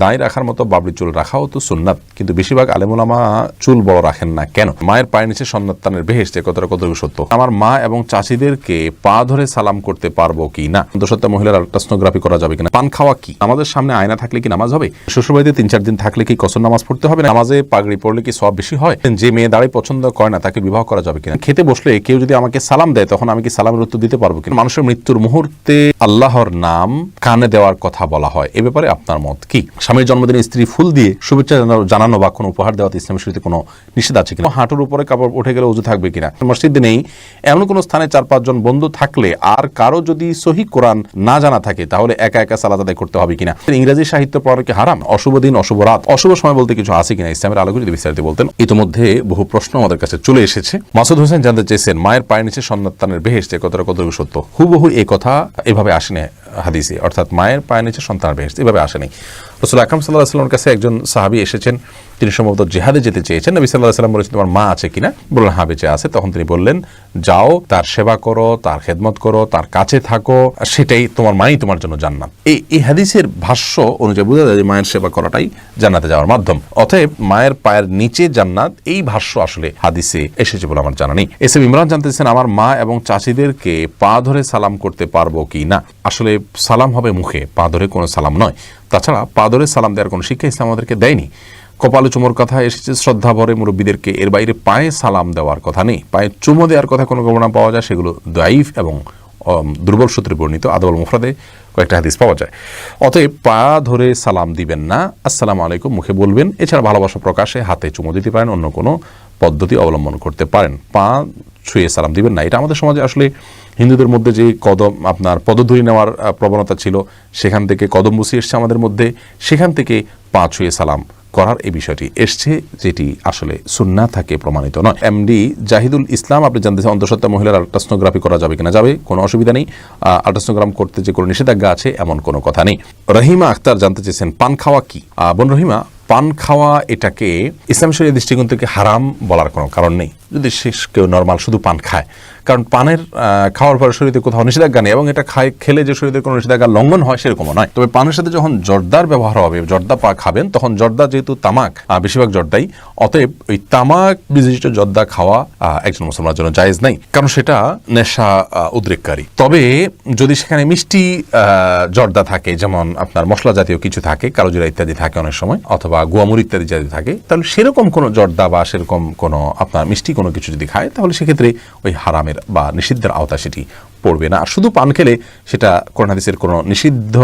দাঁড়িয়ে রাখার মতো বাবরি চুল রাখাও তো সুন্নাত, কিন্তু বেশিরভাগ আলেমুলামা চুল বড় রাখেন না কেন? মায়ের পায়ের নিচে সন্ন্যতানের বেহেস্তে কতটা কত সত্য? আমার মা এবং চাষিদেরকে পা ধরে সালাম করতে পারব কি না? দোষত্ব মহিলার আল্ট্রাসনোগ্রাফি করা যাবে কিনা? পান খাওয়া কি? আমাদের সামনে আয়না থাকলে কি নামাজ হবে? শ্বশুরবাড়িতে তিন চার দিন থাকলে কি কসর নামাজ পড়তে হবে? নামাজে পাগড়ি পড়লে কি সব বেশি হয়? যে মেয়ে দাঁড়িয়ে পছন্দ করে না, তাকে বিবাহ করা যাবে কিনা? খেতে বসলে কেউ যদি আমাকে সালাম দেয়, তখন আমি কি সালামের উত্তর দিতে পারব কিনা? মানুষের মৃত্যুর মুহূর্তে আল্লাহর নাম কানে দেওয়ার কথা বলা হয়। এ ব্যাপারে আপনার মত কি? স্বামীর জন্মদিনে স্ত্রী ফুল দিয়ে শুভেচ্ছা জানানো- বা কোনো উপহার দেওয়াতে ইসলামের শুরুতে কোনো নিষেধ আছে কিনা? হাঁটুর উপরে কাপড় উঠে গেলে উজু থাকবে কিনা? মসজিদে নেই, এমন কোনো স্থানে চার পাঁচজন বন্ধু থাকলে আর কারও যদি সহি কোরআন না জানা থাকে, তাহলে একা একা সালাদ আদায় করতে হবে কিনা? ইংরেজি সাহিত্য পড়া কি হারাম? অশুভ দিন, অশুভ রাত, অশুভ সময় বলতে কিছু আছে কিনা? ইসলামের আলোকে যদি বিস্তারিত বলতেন। ইতিমধ্যে বহু প্রশ্ন আমাদের কাছে চলে এসেছে। মাসুদ হোসেন জানতে চেয়েছেন, মায়ের পায়ের নিচে সন্তানের বেহেস্তে কতটা কতটুকু সত্য? হুবহু এই কথা এভাবে আসেনি হাদিসে। অর্থাৎ মায়ের পায়ের নিচে সন্তানের বেহেস্ত এভাবে আসেনি। রসুল আকরাম সাল্লাহ আসলামের কাছে একজন সাহাবি এসেছেন। তিনি সম্ভবত জেহাদে যেতে চেয়েছেন। নবী সাল্লাহ সাল্লাম বলেছেন, তোমার মা আছে কিনা? বললেন হ্যাঁ বেঁচে আছে। তখন তিনি বললেন, যাও, তার সেবা করো, তার খেদমত করো, তার কাছে থাকো, সেটাই তোমার মাই তোমার জন্য জান্নাত। এই এই হাদিসের ভাষ্য অনুযায়ী বোঝা যায় যে মায়ের সেবা করাটাই জান্নাতে যাওয়ার মাধ্যম। অতএব মায়ের পায়ের নিচে জান্নাত, এই ভাষ্য আসলে হাদিসে এসেছে বলে আমার জানা নেই। এসে ইমরান জানতেছেন আমার মা এবং চাচিদেরকে পা ধরে সালাম করতে পারব কি না? আসলে সালাম হবে মুখে, পা ধরে কোনো সালাম নয়। তাছাড়া পা ধরে সালাম দেওয়ার কোনো শিক্ষা ইসলাম আমাদেরকে দেয়নি। কপালে চুমোর কথা এসেছে, শ্রদ্ধা ভরে মুরব্বীদেরকে। এর বাইরে পায়ে সালাম দেওয়ার কথা নেই। পায়ে চুমো দেওয়ার কথা কোনো গণনা পাওয়া যায়, সেগুলো দাইফ এবং দুর্বল সূত্রে বর্ণিত। আদবল মুফরাদে কয়েকটা হাদিস পাওয়া যায়। অতএব পা ধরে সালাম দিবেন না, আসসালামু আলাইকুম, মুখে বলবেন। এছাড়া ভালোবাসা প্রকাশে হাতে চুমো দিতে পারেন, অন্য কোনো পদ্ধতি অবলম্বন করতে পারেন। পা ছুঁয়ে সালাম দিবেন না। এটা আমাদের সমাজে আসলে হিন্দুদের মধ্যে যে কদম, আপনার পদধূলি নেওয়ার প্রবণতা ছিল, সেখান থেকে কদম বসি এসছে আমাদের মধ্যে। সেখান থেকে পা ছুঁয়ে সালাম করার এই বিষয়টি এসছে, যেটি আসলে সুন্না থাকে প্রমাণিত নয়। এমডি জাহিদুল ইসলাম, আপনি জানতে চান অন্তঃসত্ত্বা মহিলার আল্ট্রাসনোগ্রাফি করা যাবে কিনা? যাবে, কোনো অসুবিধা নেই। আল্ট্রাসনোগ্রাম করতে যে কোনো নিষেধাজ্ঞা আছে, এমন কোনো কথা নেই। রহিমা আক্তার জানতে চেয়েছেন, পান খাওয়া কি? বোন রহিমা, পান খাওয়া এটাকে ইসলাম শরীর দৃষ্টিকোণ থেকে হারাম বলার কোনো কারণ নেই। যদি সে কেউ নর্মাল শুধু পান খায় কারণ পানের খাওয়ার পরে শরীরে কোথাও নিষেধাজ্ঞা নেই এবং এটা খায়, খেলে যে শরীরে কোনো নিষেধাজ্ঞা লঙ্ঘন হয় সেরকমও নয়। তবে পানের সাথে যখন জর্দার ব্যবহার হবে, জর্দা পা খাবেন, তখন জর্দা যেহেতু তামাক বেশিরভাগ জর্দাই, অতএব ওই তামাক বিশিষ্ট জর্দা খাওয়া একজন মুসলমানের জন্য জায়েজ নাই, কারণ সেটা নেশা উদ্রেককারী। তবে যদি সেখানে মিষ্টি জর্দা থাকে, যেমন আপনার মশলা জাতীয় কিছু থাকে, কালোজিরা ইত্যাদি থাকে অনেক সময়, অথবা গুয়ামুর ইত্যাদি যদি থাকে, তাহলে সেরকম কোনো জর্দা বা সেরকম কোনো আপনার মিষ্টি কোনো কিছু যদি খায়, তাহলে সেক্ষেত্রে ওই হারামের বা নিষিদ্ধের আওতা সেটি পড়বে না। আর শুধু পান খেলে সেটা কোরআন হাদিসের কোনো নিষিদ্ধ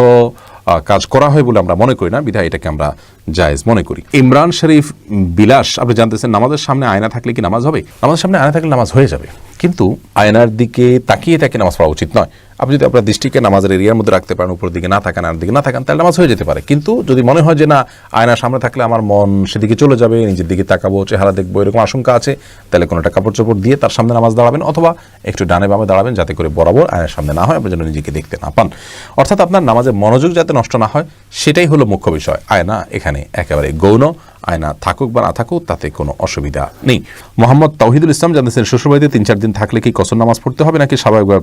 কাজ করা হয় বলে আমরা মনে করি না। বিধায় এটাকে আমরা জায়েজ মনে করি। ইমরান শরীফ বিলাস, আপনি জানতেছেন নামাজের সামনে আয়না থাকলে কি নামাজ হবে? নামাজের সামনে আয়না থাকলে নামাজ হয়ে যাবে। কিন্তু আয়নার দিকে তাকিয়ে তাকে নামাজ পড়া উচিত নয়। আপনি যদি আপনার দৃষ্টিকে নামাজের এরিয়ার মধ্যে রাখতে পারেন উপর দিকে না থাকেন আর দিকে না থাকেন, তাহলে নামাজ হয়ে যেতে পারে। কিন্তু যদি মনে হয় যে না, আয়নার সামনে থাকলে আমার মন সেদিকে চলে যাবে, নিজের দিকে তাকাবো, চেহারা দেখব, এরকম আশঙ্কা আছে, তাহলে কোনো একটা কাপড় চোপড় দিয়ে তার সামনে নামাজ দাঁড়াবেন অথবা একটু ডানে বামে দাঁড়াবেন, যাতে করে বরাবর আয়নার সামনে না হয়, আপনি যেন নিজেকে দেখতে না পান। অর্থাৎ আপনার নামাজের মনোযোগ যাতে নষ্ট না হয় সেটাই হলো মুখ্য বিষয়। আয়না এখানে একেবারে গৌণ। আয়না থাকুক বা না থাকুক, তাতে কোনো অসুবিধা নেই। মোহাম্মদ তাহিদুল ইসলাম জানতেছেন শ্বশুরবাড়িতে তিন চার দিন থাকলে কি কসর নামাজ পড়তে হবে, নাকি স্বাভাবিকভাবে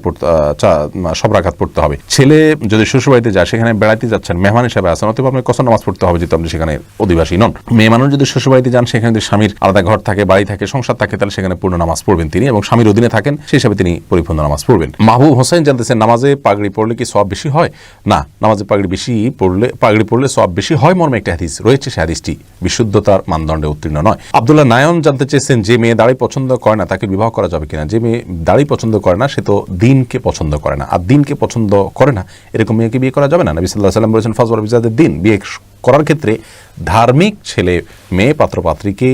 সব রাখাত পড়তে হবে? ছেলে যদি শ্বশুরবাড়িতে যায়, সেখানে বেড়াতে যাচ্ছেন, মেহমান হিসাবে আসেন অথবা আপনি কসর নামাজ পড়তে হবে, যেহেতু আপনি সেখানে অধিবাসী নন। মেয়ে মানুষ যদি শ্বশুরবাড়িতে যান, সেখানে যদি স্বামীর আলাদা ঘর থাকে, বাড়ি থাকে, সংসার থাকে, তাহলে সেখানে পূর্ণ নামাজ পড়বেন তিনি এবং স্বামীর অধীনে থাকেন, সেই হিসাবে তিনি পরিপূর্ণ নামাজ পড়বেন। মাহবুব হোসেন জানতেছেন নামাজে পাগড়ি পড়লে কি সব বেশি হয়? না, নামাজে পাগড়ি বেশি পড়লে, পাগড়ি পড়লে সব বেশি হয়, মর্মে একটা হাদিস রয়েছে সে হাদিসটি বিশুদ্ধতার মানদণ্ডে উত্তীর্ণ নয়। আবদুল্লাহ নায়ন জানতে চেয়েছেন, যে মেয়ে দাড়ি পছন্দ করে না, তাকে বিবাহ করা যাবে কিনা? যে মেয়ে দাড়ি পছন্দ করে না, সে তো দিনকে পছন্দ করে না। আর দিনকে পছন্দ করে না, এরকম মেয়েকে বিয়ে করা যাবে না? নবী সাল্লাহ সাল্লাম বলেছেন ফজর বিজাদের দিন বিয়ে করার ক্ষেত্রে ধার্মিক ছেলে, মেয়ে পাত্রপাত্রীকে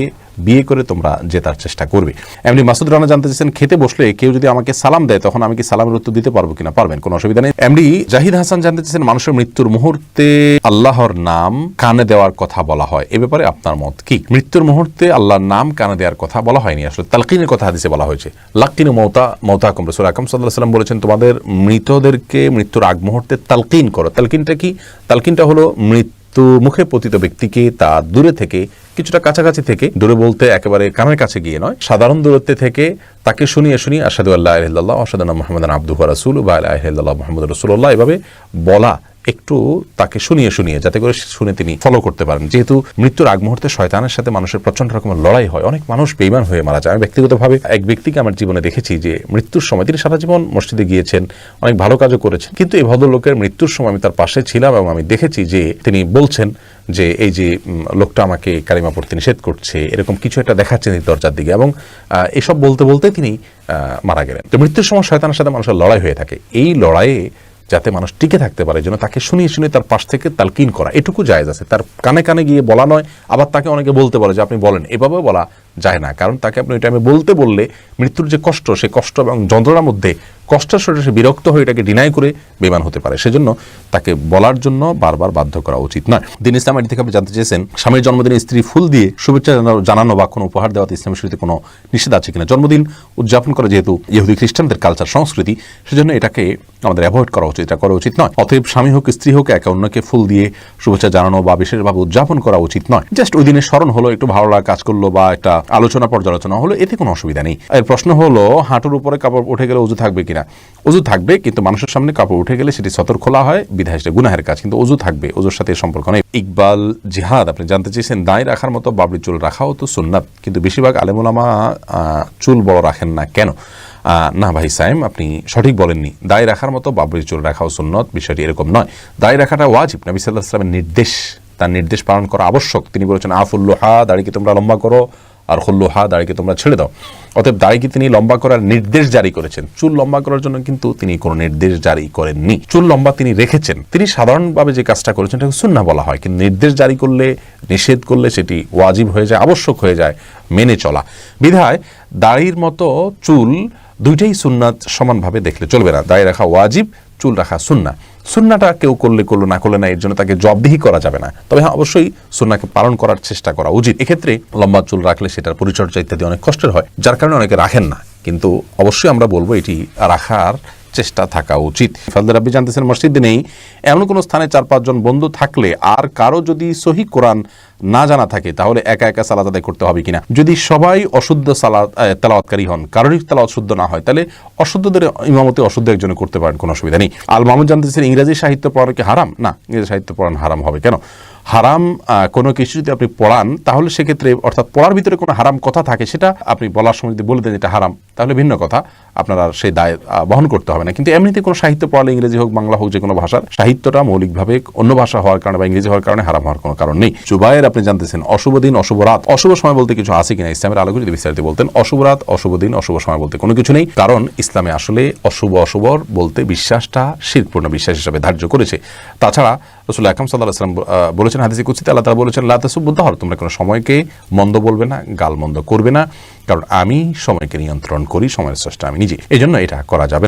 বিয়ে করে তোমরা জেতার চেষ্টা করবে। এমনি মাসুদ রানা জানতে চাইছেন খেতে বসলে কেউ যদি আমাকে সালাম দেয়, তখন আমি কি সালামের উত্তর দিতে পারব কিনা? পারবেন, কোনো অসুবিধা নেই। এমনি জাহিদ হাসান জানতে চাইছেন মানুষের মৃত্যুর মুহূর্তে আল্লাহর নাম কানে দেওয়ার কথা বলা হয়। এ ব্যাপারে আপনার মত কি? মৃত্যুর মুহূর্তে আল্লাহর নাম কানে দেওয়ার কথা বলা হয়নি। আসলে তালকিনের কথা হাদিসে বলা হয়েছে। লাক্কিন মৌতা মৌতা কম রসুল আকম সাল্লাহ সাল্লাম বলেছেন, তোমাদের মৃতদেরকে মৃত্যুর আগ মুহূর্তে তালকিন করো। তালকিনটা কি? তালকিনটা হলো মৃত্যু মুখে পতিত ব্যক্তিকে তা দূরে থেকে, কিছুটা কাছাকাছি থেকে, দূরে বলতে একেবারে কানের কাছে গিয়ে নয়, সাধারণ দূরত্বে থেকে তাকে শুনিয়ে শুনিয়ে আসাদু আল্লাহ আহ্লাহ আসাদুল্লাহ মোহাম্মদ আব্দুহ রাসুল বা আল্লাহ মোহাম্মদ রসুল্লাহ এভাবে বলা একটু তাকে শুনিয়ে শুনিয়ে, যাতে করে শুনে তিনি ফলো করতে পারেন। যেহেতু মৃত্যুর আগ মুহূর্তে শয়তানের সাথে মানুষের প্রচণ্ড রকমের লড়াই হয়, অনেক মানুষ বেইমান হয়ে মারা যায়। আমি ব্যক্তিগতভাবে এক ব্যক্তিকে আমার জীবনে দেখেছি যে মৃত্যুর সময় তিনি সারা জীবন মসজিদে গিয়েছেন, অনেক ভালো কাজও করেছেন। কিন্তু এই ভদ্রলোকের মৃত্যুর সময় আমি তার পাশে ছিলাম এবং আমি দেখেছি যে তিনি বলছেন যে এই যে লোকটা আমাকে কালিমা পড়তে নিষেধ করছে, এরকম কিছু একটা দেখাচ্ছেন এই দরজার দিকে এবং এসব বলতে বলতে তিনি মারা গেলেন। তো মৃত্যুর সময় শয়তানের সাথে মানুষের লড়াই হয়ে থাকে। এই লড়াইয়ে যাতে মানুষ টিকে থাকতে পারে যেন তাকে শুনিয়ে শুনিয়ে তার পাশ থেকে তালকিন করা। এটুকু জায়েজ আছে। তার কানে কানে গিয়ে বলা নয়, আবার তাকে অনেকে বলতে পারে যে আপনি বলেন। এভাবেও বলা যায় না। কারণ তাকে আপনি ওই টাইমে বলতে বললে মৃত্যুর যে কষ্ট, সে কষ্ট এবং যন্ত্রণার মধ্যে কষ্টের শরীরে সে বিরক্ত হয়ে এটাকে ডিনাই করে বেমান হতে পারে। সেজন্য তাকে বলার জন্য বারবার বাধ্য করা উচিত নয়। দিন ইসলাম এটি থেকে আপনি জানতে চেয়েছেন, স্বামীর জন্মদিনে স্ত্রী ফুল দিয়ে শুভেচ্ছা জানানো- বা কোনো উপহার দেওয়াতে ইসলামের শরীরে কোনো নিষেধ আছে কিনা? জন্মদিন উদযাপন করা যেহেতু ইহুদি খ্রিস্টানদের কালচার সংস্কৃতি, সেজন্য এটাকে আমাদের অ্যাভয়েড করা উচিত, এটা করা উচিত নয়। অতএব স্বামী হোক, স্ত্রী হোক, একে অন্যকে ফুল দিয়ে শুভেচ্ছা জানানো বা বিশেষভাবে উদযাপন করা উচিত নয়। জাস্ট ওই দিনের স্মরণ হলো, একটু ভালো লাগা কাজ করল বা একটা আলোচনা, পর্যালোচনা হলো, এতে কোনো অসুবিধা নেই। এর প্রশ্ন হলো, হাঁটুর উপরে কাপড় উঠে গেলে উজু থাকবে কিনা? উজু থাকবে, কিন্তু মানুষের সামনে কাপড় উঠে গেলে সেটি সতর্ক খোলা হয়, বিধায় সেটা গুনাহের কাজ, কিন্তু উজু থাকবে উজুর সাথে সম্পর্ক নেই। ইকবাল জিহাদ, আপনি জানতে চেয়েছেন দায় রাখার মতো বাবরি চুল রাখাও তো সুন্নাত, কিন্তু বেশিরভাগ আলেমুলামা চুল বড় রাখেন না কেন? না ভাই সাইম, আপনি সঠিক বলেননি। দায় রাখার মতো বাবরি চুল রাখাও সুন্নত, বিষয়টি এরকম নয়। দায় রাখাটা ওয়াজিব, নবী সাল্লাহ ইসলামের নির্দেশ, তার নির্দেশ পালন করা আবশ্যক। তিনি বলেছেন আফুল্লোহা দাড়িকে তোমরা লম্বা করো? আর হল্লোহা দাড়িকে তোমরা ছেড়ে দাও। অতএব দাড়িকে তিনি লম্বা করার নির্দেশ জারি করেছেন। চুল লম্বা করার জন্য কিন্তু তিনি কোনো নির্দেশ জারি করেননি। চুল লম্বা তিনি রেখেছেন। তিনি সাধারণভাবে যে কাজটা করেছেন এটাকে সুন্না বলা হয়। কিন্তু নির্দেশ জারি করলে, নিষেধ করলে সেটি ওয়াজিব হয়ে যায়, আবশ্যক হয়ে যায়, মেনে চলা। বিধায় দাড়ির মতো চুল দুইটাই সুন্নাত সমানভাবে দেখলে চলবে না। দাড়ি রাখা ওয়াজিব, চুল রাখা সুন্না সুন্নাটা কেউ করলে করল, না করলে না, এর জন্য তাকে জবদিহি করা যাবে না। তবে হ্যাঁ অবশ্যই সুন্নাকে পালন করার চেষ্টা করা উচিত। এক্ষেত্রে লম্বা চুল রাখলে সেটার পরিচর্যা ইত্যাদি অনেক কষ্টের হয়, যার কারণে অনেকে রাখেন না। কিন্তু অবশ্যই আমরা বলব এটি রাখার চেষ্টা থাকা উচিত। ফালদা রাব্বি জানতেছেন মসজিদে নেই। এমন কোনো স্থানে চার পাঁচজন বন্ধু থাকলে আর কারও যদি সহি কোরআন না জানা থাকে তাহলে একা একা সালাত আদায় করতে হবে কিনা? যদি সবাই অশুদ্ধ আহ, তেলাওয়াতকারী হন কারোরই তেলাওয়াত শুদ্ধ না হয় তাহলে অশুদ্ধদের ইমামতে অশুদ্ধ একজনে করতে পারেন কোনো অসুবিধা নেই। আল মাহমুদ জানতেছেন ইংরেজি সাহিত্য পড়ানো কি হারাম? না ইংরেজি সাহিত্য পড়ানো হারাম হবে কেন? হারাম কোনো কিছু যদি আপনি পড়ান, তাহলে সেক্ষেত্রে অর্থাৎ পড়ার ভিতরে কোনো হারাম কথা থাকে, সেটা আপনি বলার সময় যদি বলে দেন এটা হারাম, তাহলে ভিন্ন কথা। আপনার আর সেই দায় বহন করতে হবে না। কিন্তু এমনিতে কোনো সাহিত্য পড়ালে ইংরেজি হোক, বাংলা হোক, যে কোনো ভাষার, সাহিত্যটা মৌলিকভাবে অন্য ভাষা হওয়ার কারণে বা ইংরেজি হওয়ার কারণে হারাম হওয়ার কোনো কারণ নেই। জুবাইয়ের আপনি জানতেছেন, অশুভ দিন, অশুভ রাত। অশুভ সময় বলতে কিছু আছে কিনা? ইসলামের আলোকে যদি বিস্তারিত বলতেন, অশুভ রাত, অশুভ দিন, অশুভ সময় বলতে কোনো কিছু নেই। কারণ ইসলামে আসলে অশুভ অশুভর বলতে বিশ্বাসটা শিরপূর্ণ বিশ্বাস হিসাবে ধার্য করেছে। তাছাড়া রসুল আকরম সাল্লাহ আসলাম বলেছেন হাদিসে কুচিতে আল্লাহ তালা বলেছেন লাতাসুবুদ্দাহর তোমরা কোনো সময়কে মন্দ বলবে না, গাল মন্দ করবে না, কারণ আমি সময়কে নিয়ন্ত্রণ করি, সময়ের স্রষ্টা আমি নিজে। এই জন্য এটা করা যাবে না।